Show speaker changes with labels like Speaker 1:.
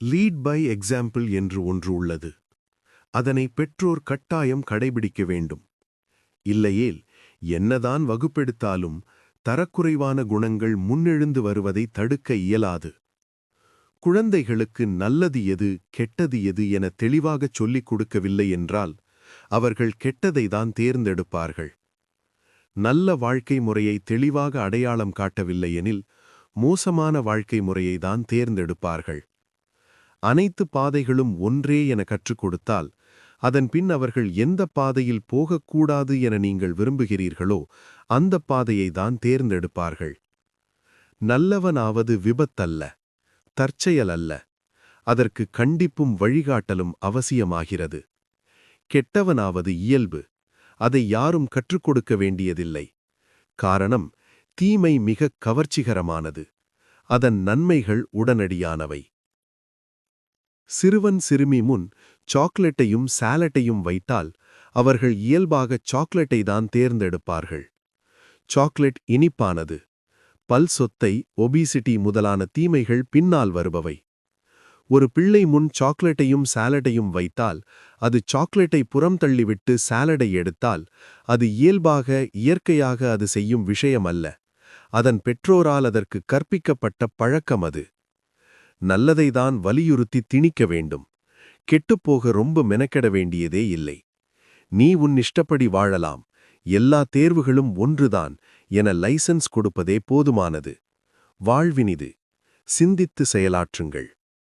Speaker 1: Lead by example என்று ஒன்று உள்ளது. அதனை பெற்றோர் கட்டாயம் கடைபிடிக்க வேண்டும். இல்லையேல் என்னதான் வகுப்பெடுத்தாலும் தரக்குறைவான குணங்கள் முன்னெழுந்து வருவதை தடுக்க இயலாது. குழந்தைகளுக்கு நல்லது எது கெட்டது எது என தெளிவாகச் சொல்லிக் கொடுக்கவில்லை என்றால் அவர்கள் கெட்டதை தான் தேர்ந்தெடுப்பார்கள். நல்ல வாழ்க்கை முறையை தெளிவாக அடையாளம் காட்டவில்லை எனில் மோசமான வாழ்க்கை முறையை தான் தேர்ந்தெடுப்பார்கள். அனைத்து பாதைகளும் ஒன்றே என கற்றுக் கொடுத்தால் அதன் பின் அவர்கள் எந்த பாதையில் போகக்கூடாது என நீங்கள் விரும்புகிறீர்களோ அந்த பாதையை தான் தேர்ந்தெடுப்பார்கள். நல்லவனாவது விபத்தல்ல தற்செயல் அல்ல அதற்கு கண்டிப்பும் வழிகாட்டலும் அவசியமாகிறது. கெட்டவனாவது இயல்பு அதை யாரும் கற்றுக் கொடுக்க வேண்டியதில்லை. காரணம் தீமை மிகக் கவர்ச்சிகரமானது அதன் நன்மைகள் உடனடியானவை. சிறுவன் சிறுமி முன் சாக்லேட்டையும் சாலட்டையும் வைத்தால் அவர்கள் இயல்பாக சாக்லேட்டை தான் தேர்ந்தெடுப்பார்கள். சாக்லேட் இனிப்பானது. பல் சொத்தை ஒபிசிட்டி முதலான தீமைகள் பின்னால் வருபவை. ஒரு பிள்ளை முன் சாக்லேட்டையும் சாலடையும் வைத்தால் அது சாக்லேட்டை புறம் தள்ளிவிட்டு சாலடை எடுத்தால் அது இயல்பாக இயற்கையாக அது செய்யும் விஷயம் அல்ல அதன் பெற்றோரால் அதற்கு கற்பிக்கப்பட்ட பழக்கம் அது. நல்லதைதான் வலியுறுத்தி திணிக்க வேண்டும். கெட்டுப்போக ரொம்ப மெனக்கெட வேண்டியதே இல்லை. நீ உன் இஷ்டப்படி வாழலாம். எல்லா தேர்வுகளும் ஒன்றுதான் என லைசன்ஸ் கொடுப்பதே போதுமானது. வாழ்வினிது. சிந்தித்து செயலாற்றுங்கள்.